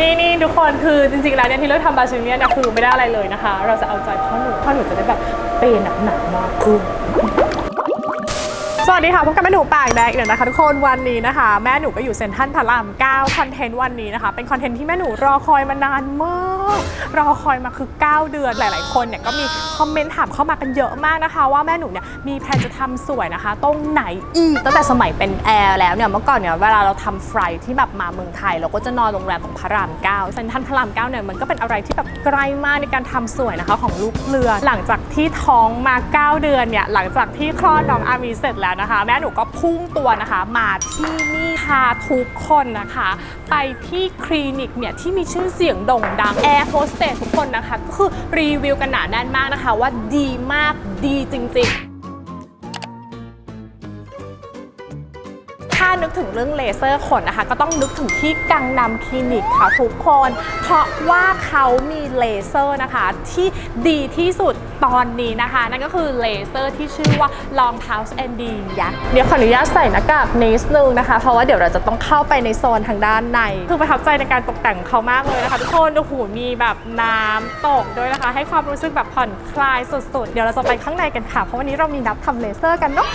นี่นี่ทุกคนคือจริงๆแล้วเนี่ยที่เลือกทำบาซิเลียนเนี่ยคือไม่ได้อะไรเลยนะคะ เราจะเอาใจพ่อหนูพ่อหนูจะได้แบบเปย์หนักๆมากขึ้นสวัสดีค่ะพบกับแม่หนูปากแดงอีกแล้วนะคะทุกคนวันนี้นะคะ แม่หนูก็อยู่เซ็นทรัลพระราม9คอนเทนต์วันนี้นะคะ เป็นคอนเทนต์ที่แม่หนูรอคอยมานานมาก รอคอยมาคือ 9 เดือนหลาย ๆ คนเนี่ยก็มีคอมเมนต์ถามเข้ามากันเยอะมากนะคะ ว่าแม่หนูเนี่ยมีแพลนจะทำสวยนะคะ ตรงไหนอีกตั้งแต่สมัยเป็นแอร์แล้วเนี่ยเมื่อก่อนเนี่ยเวลาเราทำไฟที่แบบมาเมืองไทย เราก็จะนอนโรงแรมของพระราม9เซนทรัลพระราม9เนี่ยมันก็เป็นอะไรที่แบบไกลมากในการทำสวยนะคะของลูกเรือ หลังจากที่ท้องมา 9 เดือนเนี่ยหลังจากที่คลอดน้องอามีเสร็จแล้วนะคะ แม่หนูก็พุ่งตัวนะคะมาที่นี่พาทุกคนนะคะ ไปที่คลินิกเนี่ยที่มีชื่อเสียงโด่งดังแอร์โฮสเตสทุกคนนะคะ ก็คือรีวิวกันหนาแน่นมากนะคะ ว่าดีมากดีจริง ๆานึกถึงเรื่องเลเซอร์ขนนะคะ ก็ต้องนึกถึงที่กังนำคลินิกค่ะทุกคน เพราะว่าเขามีเลเซอร์นะคะ ที่ดีที่สุดตอนนี้นะคะ นั่นก็คือเลเซอร์ที่ชื่อว่า Long House ND ยักษ์เดี๋ยวขออนุญาตใส่หน้ากากนิดนึงนะคะ เพราะว่าเดี๋ยวเราจะต้องเข้าไปในโซนทางด้านใน คือประทับใจในการตกแต่งเขามากเลยนะคะ ทุกคนโอ้โหมีแบบน้ำตกด้วยนะคะ ให้ความรู้สึกแบบผ่อนคลายสุดๆ เดี๋ยวเราจะไปข้างในกันค่ะ เพราะวันนี้เรามีนัดทำเลเซอร์กันเนาะ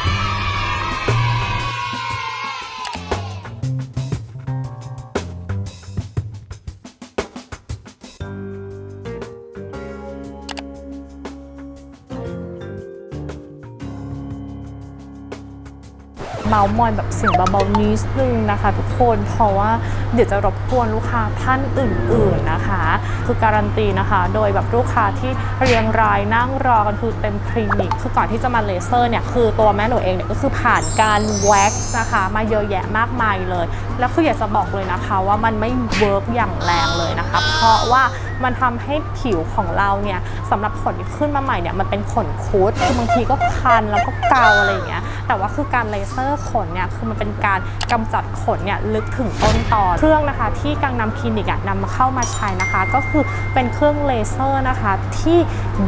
เมาส์มอยแบบเสียงเบาๆนิดนึงนะคะ ทุกคนเพราะว่าเดี๋ยวจะรบกวนลูกค้าท่านอื่นๆนะคะ คือการันตีนะคะ โดยแบบลูกค้าที่เรียงรายนั่งรอกันคือเต็มคลินิก คือก่อนที่จะมาเลเซอร์เนี่ยคือตัวแม่หนูเองเนี่ยก็คือผ่านการแว็กซ์นะคะ มาเยอะแยะมากมายเลย แล้วคืออยากจะบอกเลยนะคะว่ามันไม่เวิร์กอย่างแรงเลยนะคะ เพราะว่ามันทำให้ผิวของเราเนี่ยสำหรับขนที่ขึ้นมาใหม่เนี่ยมันเป็นขนคุดคือบางทีก็คันแล้วก็เกาอะไรอย่างเงี้ย แต่ว่าคือการเลเซอร์ขนเนี่ยคือมันเป็นการกำจัดขนเนี่ยลึกถึงต้นตอเครื่องนะคะที่กังนำคลินิกอะนำมาเข้ามาใช้นะคะ ก็คือเป็นเครื่องเลเซอร์นะคะที่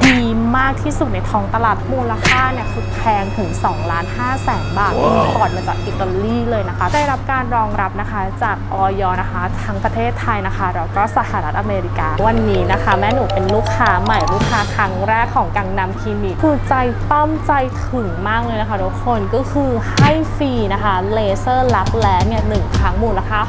ดีมากที่สุดในท้องตลาดมูลค่าเนี่ยคือแพงถึง2ล้าน5แสนบาทอินพอร์ตมาจากอิตาลีเลยนะคะ ได้รับการรองรับนะคะจากออยนะคะ ทั้งประเทศไทยนะคะ แล้วก็สหรัฐอเมริกา วันนี้นะคะ แม่หนูเป็นลูกค้าใหม่ลูกค้าครั้งแรกของกังนำคลินิกคือใจปั้มใจถึงมากเลยนะคะทุกคนก็คือให้ฟรีนะคะเลเซอร์ลักแร้เนี่ยหนึ่งครั้งมูลค่า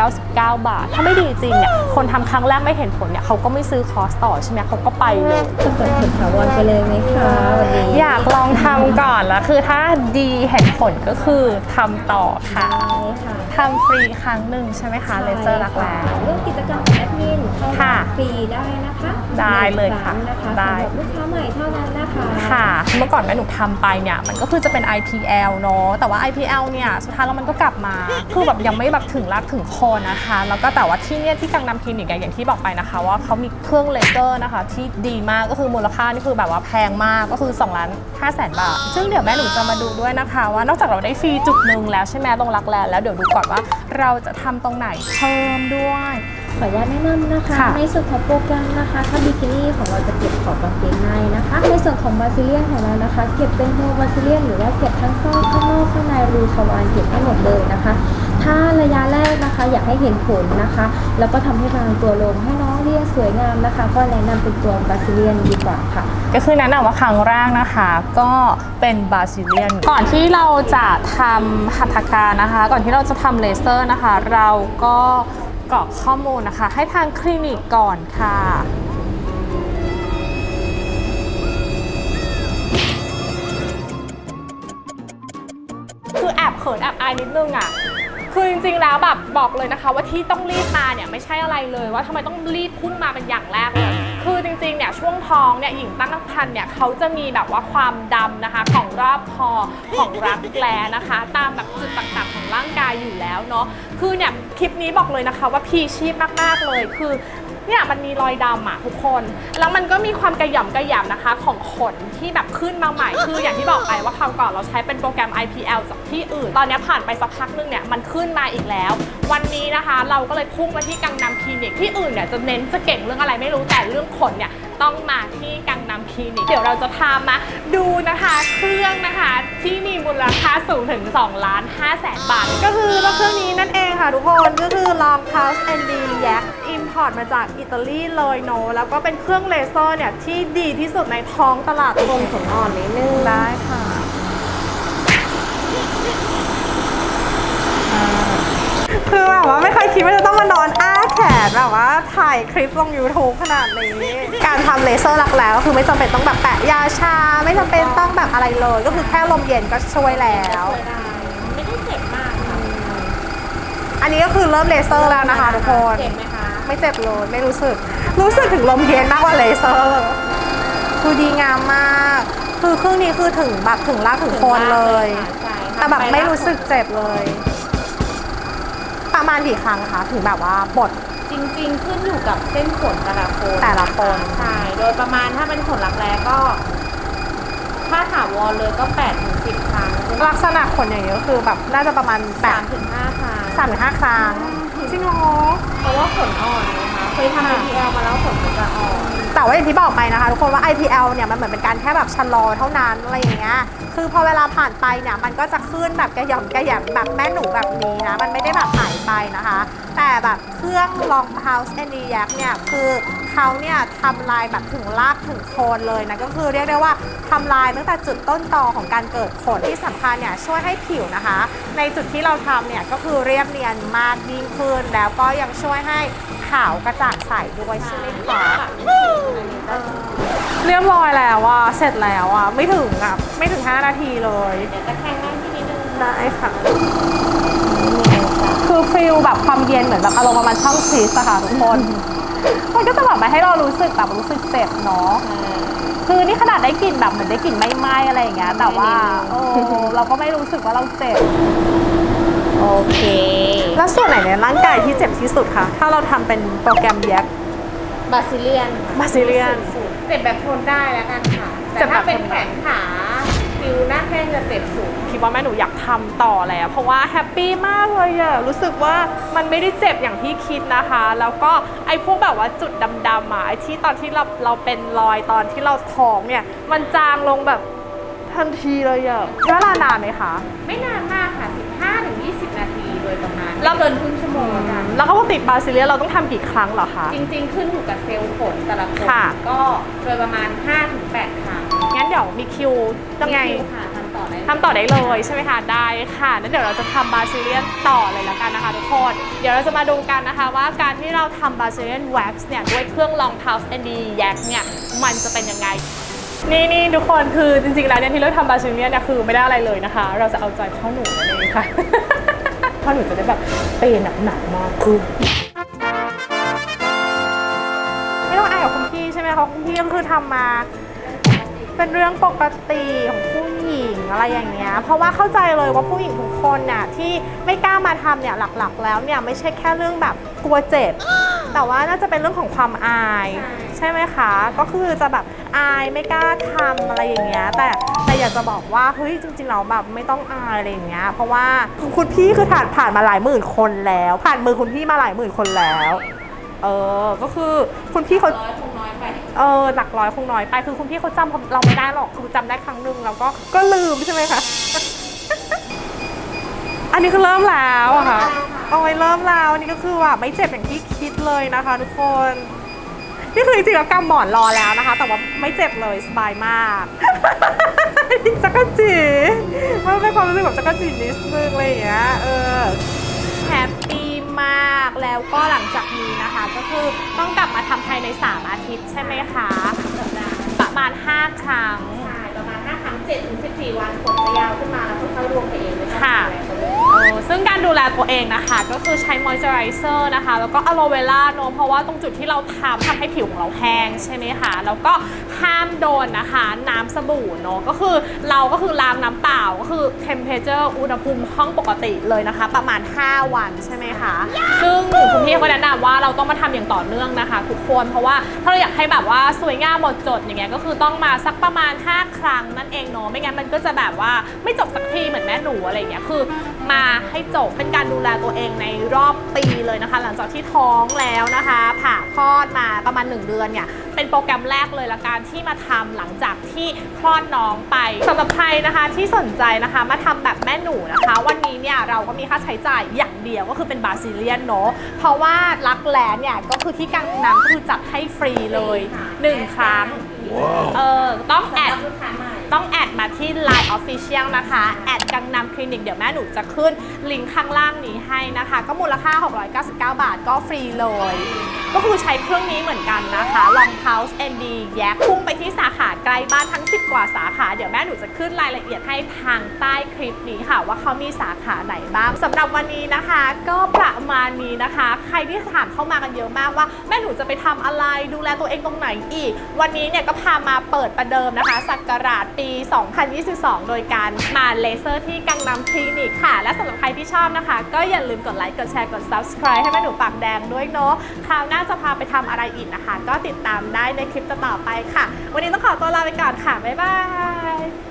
699 บาท ถ้าไม่ดีจริงเนี่ยคนทำครั้งแรกไม่เห็นผลเนี่ยเขาก็ไม่ซื้อคอร์สต่อใช่ไหมเขาก็ไปเลยจะเปิดผลถาวรไปเลยไหมคะวันนี้อยากลองทำก่อนแล้วคือถ้าดีเห็นผลก็คือทำต่อค่ะใช่ค่ะทำฟรีครั้งหนึ่งใช่ไหมคะเลเซอร์รักแร้เรื่องกิจกรรมของแอดมินเข้าค่ะมาฟรีได้นะคะได้เลยค่ะหนึ่งรั้งนะคะได้ สำหรับลูกค้าใหม่เท่านั้นนะคะค่ะ เมื่อก่อนแม่หนูทำไปเนี่ยมันก็คือจะเป็น IPL เนอะแต่ว่า IPL เนี่ยสุดท้ายแล้วมันก็กลับมา คือแบบยังไม่แบบถึงรากถึงโคนนะคะ แล้วก็แต่ว่าที่เนี่ยที่กังนำคลินิกอะอย่างที่บอกไปนะคะ ว่าเขามีเครื่องเลเซอร์นะคะ ที่ดีมากก็คือมูลค่านี่คือแบบว่าแพงมากก็คือ2ล้าน5แสนบาท ซึ่งเดี๋ยวแม่หนูจะมาดูด้วยนะคะ ว่านอกจากเราได้ฟรีจุดหนึ่งแล้วใช่ไหมตรงรักแร้แล้วเดี๋ยวดูก่อนว่าเราจะทำตรงไหนเพิ่มด้วยขออนุญาตแนะนำนะคะค่ะในส่วนของโปรแกรมนะคะถ้าบิกินี่ของเราจะเก็บขอบกางเกงในนะคะ ในส่วนของบาซิเลียนของเรานะคะ เก็บเป็นโฮบาซิเลียนหรือว่าเก็บทั้งซอกข้างนอกข้างในรูทวารเก็บให้หมดเลยนะคะ ถ้าระยะแรกนะคะ อยากให้เห็นผลนะคะ แล้วก็ทำให้บางตัวลงให้น้องเรียน สวยงามนะคะ ก็แนะนำเป็นตัวบาซิเลียนดีกว่าค่ะ ก็คือแนะนำว่าครั้งแรกนะคะ ก็เป็นบาซิเลียน ก่อนที่เราจะทำหัตถการนะคะ ก่อนที่เราจะทำเลเซอร์นะคะ เราก็กรอกข้อมูลนะคะ ให้ทางคลินิกก่อนค่ะ คือแอบเขินแอบอายนิดนึงอะ คือจริงๆแล้วแบบบอกเลยนะคะ ว่าที่ต้องรีบมาเนี่ยไม่ใช่อะไรเลย ว่าทำไมต้องรีบพุ่งมาเป็นอย่างแรกเลยคือจริงๆเนี่ยช่วงท้องเนี่ยหญิงตั้งครรภ์เนี่ยเขาจะมีแบบว่าความดำนะคะ ของรอบคอของรักแร้นะคะ ตามแบบจุดต่างๆของร่างกายอยู่แล้วเนาะคือเนี่ยคลิปนี้บอกเลยนะคะว่าพีชีพมากๆเลย คือ เนี่ยมันมีรอยดำอะทุกคน แล้วมันก็มีความกระหย่ำกระหยำนะคะ ของขนที่แบบขึ้นมาใหม่ คืออย่างที่บอกไปว่าคราวก่อนเราใช้เป็นโปรแกรม IPL จากที่อื่น ตอนนี้ผ่านไปสักพักนึงเนี่ยมันขึ้นมาอีกแล้ว วันนี้นะคะ เราก็เลยพุ่งมาที่กังนำคลินิกที่อื่นเนี่ยจะเน้นจะเก่งเรื่องอะไรไม่รู้แต่เรื่องขนเนี่ย ต้องมาที่กังนำคลินิก เดี๋ยวเราจะพามาดูนะคะ เครื่องนะคะที่มีมูลค่าสูงถึง2ล้าน5แสนบาท ก็คือรถเครื่องนี้นั่นเองค่ะทุกคนก็คือ Long House ND Yak Import มาจากอิตาลีเลยโนแล้วก็เป็นเครื่องเลเซอร์เนี่ยที่ดีที่สุดในท้องตลาดคงขนอ่อนนิดนึงได้ค่ะ คือแบบว่าไม่เคยคิดว่าจะต้องมานอนอ้าแขนแบบว่าถ่ายคลิปลง YouTube ขนาดนี้ การทำเลเซอร์หลักแล้วก็คือไม่จำเป็นต้องแบบแปะยาชา ไม่จำเป็นต้องแบบอะไรเลย ก็คือแค่ลมเย็นก็ช่วยแล้วช่วยได้ไม่ได้เจ็บมากค่ะอันนี้ก็คือเริ่มเลเซอร์แล้วนะคะทุกคน เจ็บไหมคะไม่เจ็บเลยไม่รู้สึก รู้สึกถึงลมเย็นมากกว่าเลเซอร์คือดีงามมาก คือเครื่องนี้คือถึงแบบถึงรากถึงโคนเลยใช่แต่แบบไม่รู้สึกเจ็บเลย ประมาณกี่ครั้งคะถึงแบบว่าปลดจริงๆ ขึ้นอยู่กับเส้นขนแต่ละคนแต่ละคน ใช่โดยประมาณถ้าเป็นขนรักแร้ก็ ถ้าถาวรเลยก็8ถึง10ครั้งลักษณะขนอย่างนี้ก็คือแบบน่าจะประมาณแปด3ถึง5ครั้งสามถึงห้าครั้งจริงเหรอเพราะว่าขนอ่อนนะคะ เคยทำ IPL มาแล้วขนมันจะออนแต่ว่าอย่างที่บอกไปนะคะทุกคนว่า IPL เนี่ยมันเหมือนเป็นการแค่แบบชะลอเท่านั้นอะไรอย่างเงี้ย คือพอเวลาผ่านไปเนี่ยมันก็จะขึ้นแบบกระหย่อมกระแหยมแบบแม่หนูแบบนี้นะ มันไม่ได้แบบหายไปนะคะ แต่แบบเครื่อง Long House n d y a k เนี่ยคือเขาเนี่ยทำลายแบบถึงรากถึงโคนเลยนะ ก็คือเรียกได้ว่าทำลายตั้งแต่จุดต้นตอของการเกิดขนที่สำคัญเนี่ยช่วยให้ผิวนะคะ ในจุดที่เราทำเนี่ยก็คือเรียบเนียนมากยิ่งขึ้นแล้วก็ยังช่วยให้ ขาวกระจ่างใสด้วยใช่ไหมคะเรียบร้อยแล้วอะเสร็จแล้วอะไม่ถึงอะไม่ถึง 5 นาทีเลย เดี๋ยวจะแข่งนั่งที่นิดนึงได้ค่ะ คือฟิลแบบความเย็นเหมือนแบบอารมณ์ประมาณช่องฟรีซอะค่ะทุกคน มันก็จะแบบไม่ให้เรารู้สึกแบบรู้สึกเจ็บเนาะคือนี่ขนาดได้กลิ่นแบบเหมือนได้กลิ่นไหม้ๆอะไรอย่างเงี้ยแต่ว่าเออเราก็ไม่รู้สึกว่าเราเจ็บ โอเค แล้วส่วนไหนในร่างกายที่เจ็บที่สุดคะถ้าเราทำเป็นโปรแกรมแยก บาซิเลียน Brazilian เจ็บแบบทนได้แล้วกันค่ะเจ็แต่บแบบถ้าเป็นทนแขได้นขาฟิวหน้าแข้งจะเจ็บสูง คิดว่าแม่หนูอยากทำต่อแล้ว เพราะว่าแฮปปี้มากเลยอะรู้สึกว่ามันไม่ได้เจ็บอย่างที่คิดนะคะ แล้วก็ไอ้พวกแบบว่าจุดดำๆอะไอ้ที่ตอนที่เราเราเป็นรอยตอนที่เราท้องเนี่ย มันจางลงแบบ ทันทีเลยอะใช้เวลานานไหมคะ ไม่นานมากค่ะ 15ถึง20 นาทีโดยประมาณแล้วไม่เกินครึ่งชั่วโมงกัน แล้วก็ปกติบาซิเลียเราต้องทำกี่ครั้งเหรอคะ จริงๆ ขึ้นอยู่กับเซลล์ขนแต่ละคนค่ะ ก็โดยประมาณ5-8ครั้งงั้นเดี๋ยวมีคิวยังไงมีคิวค่ะทำต่อได้ทำต่อได้เลยใช่ไหมคะ ได้ค่ะนั้นเดี๋ยวเราจะทำบาซิเลียนต่อเลยละกันนะคะทุกคน เดี๋ยวเราจะมาดูกันนะคะว่าการที่เราทำบาซิเลียนแว็กซ์เนี่ยด้วยเครื่อง Long House ND Yak เนี่ยมันจะเป็นยังไง นี่นี่ทุกคนคือจริงๆแล้วเนี่ยที่เราทำบาซิเลียเนี่ยคือไม่ได้อะไรเลยนะคะ เราจะเอาใจพ่อหนูนั่นเองค่ะ พ่อหนูจะได้แบบเปย์หนักๆมากขึ้นไม่ต้องอายกับคุณพี่ใช่ไหมคะคุณพี่ก็คือทำมา เป็นเรื่องปกติของผู้หญิงอะไรอย่างเงี้ย เพราะว่าเข้าใจเลยว่าผู้หญิงทุกคนน่ะที่ไม่กล้ามาทำเนี่ยหลักๆ แล้วเนี่ยไม่ใช่แค่เรื่องแบบกลัวเจ็บ แต่ว่าน่าจะเป็นเรื่องของความอาย ใช่ไหมคะ ก็คือจะแบบอายไม่กล้าทำอะไรอย่างเงี้ยแต่แต่อยากจะบอกว่าเฮ้ยจริงๆเราแบบไม่ต้องอายอะไรอย่างเงี้ยเพราะว่าคุณพี่คือผ่านผ่านมาหลายหมื่นคนแล้ว ผ่านมือคุณพี่มาหลายหมื่นคนแล้วเออ ก็คือคุณพี่เขาร้อยคงน้อยไปเออหลักร้อยคงน้อยไป คือคุณพี่เขาจำเราไม่ได้หรอกคือจำได้ครั้งหนึ่งแล้วก็ก็ลืมใช่ไหมคะ อันนี้คือเริ่มแล้วอะค่ะโอ้ยเริ่มแล้วอันนี้ก็คือว่าไม่เจ็บอย่างที่คิดเลยนะคะ ทุกคน นี่คือจริงๆแล้วกำหมอนรอแล้วนะคะ แต่ว่าไม่เจ็บเลยสบายมากจักรจีมันเป็นความรู้สึกแบบจักรจีนิดนึงอะไรอย่างเงี้ยเออแฮปปี้มากแล้วก็หลังจากนี้นะคะ ก็คือต้องกลับมาทำภายใน 3 อาทิตย์ใช่ไหมคะสัปดาห์ประมาณ 5 ครั้ง ใช่ ประมาณ 5 ครั้ง7ถึง14 วันขนจะยาวขึ้นมาแล้วก็เข้ารวมไปเองไม่ต้องค่ะดูแลเขาเลยเออ ซึ่งการดูแลตัวเองนะคะ ก็คือใช้มอยเจอไรเซอร์นะคะ แล้วก็อะโลเวล่าเนอะเพราะว่าตรงจุดที่เราทำทำให้ผิวของเราแห้งใช่ไหมคะแล้วก็ห้ามโดนนะคะ น้ำสบู่เนอะก็คือเราก็คือล้างน้ำเปล่าก็คือเทมเพเจอร์อุณหภูมิห้องปกติเลยนะคะ ประมาณ 5 วันใช่ไหมคะ ซึ่งคุณพี่ก็แนะนำว่าเราต้องมาทำอย่างต่อเนื่องนะคะทุกคนเพราะว่าถ้าเราอยากให้แบบว่าสวยงามหมดจดอย่างเงี้ยก็คือต้องมาสักประมาณ 5 ครั้งนั่นเองเนอะนอะไม่งั้นมันก็จะแบบว่าไม่จบสักทีเหมือนแม่หนูอะไรอย่างเงี้ยคือ มาให้จบเป็นการดูแลตัวเองในรอบปีเลยนะคะ หลังจากที่ท้องแล้วนะคะ ผ่าคลอดมาประมาณ 1 เดือนเนี่ยเป็นโปรแกรมแรกเลยละการที่มาทำหลังจากที่คลอดน้องไปสำหรับใครนะคะที่สนใจนะคะมาทำแบบแม่หนูนะคะ วันนี้เนี่ยเราก็มีค่าใช้จ่ายอย่างเดียวก็คือเป็นบาซิเลียนเนาะเพราะว่ารักแร้เนี่ยก็คือที่กังนำก็คือจัดให้ฟรีเลยหนึ่งครั้ง เออต้องแอดลูกค้าใหม่ ต้องแอดมาที่ Line Official นะคะ แอดกังนำคลินิก เดี๋ยวแม่หนูจะขึ้นลิงก์ข้างล่างนี้ให้นะคะ ก็มูลค่า 699 บาทก็ฟรีเลย ก็คือใช้เครื่องนี้เหมือนกันนะคะ Long Pulse ND แยกพุ่งไปที่สาขาไกล้บ้านทั้ง 10 กว่าสาขา เดี๋ยวแม่หนูจะขึ้นรายละเอียดให้ทางใต้คลิปนี้ค่ะ ว่าเขามีสาขาไหนบ้างสำหรับวันนี้นะคะ ก็ประมาณนี้นะคะ ใครที่ถามเข้ามากันเยอะมากว่า แม่หนูจะไปทำอะไรดูแลตัวเองตรงไหนอีก วันนี้เนี่ยก็พามาเปิดประเดิมนะคะสักราชปี 2022 โดยการมาเลเซอร์ที่กังนำคลินิกค่ะ และสำหรับใครที่ชอบนะคะ ก็อย่าลืมกดไลค์ กดแชร์ กด subscribe ให้แม่หนูปากแดงด้วยเนาะ คราวหน้าจะพาไปทำอะไรอีกนะคะ ก็ติดตามได้ในคลิปต่อๆไปค่ะ วันนี้ต้องขอตัวลาไปก่อนค่ะ บ๊ายบาย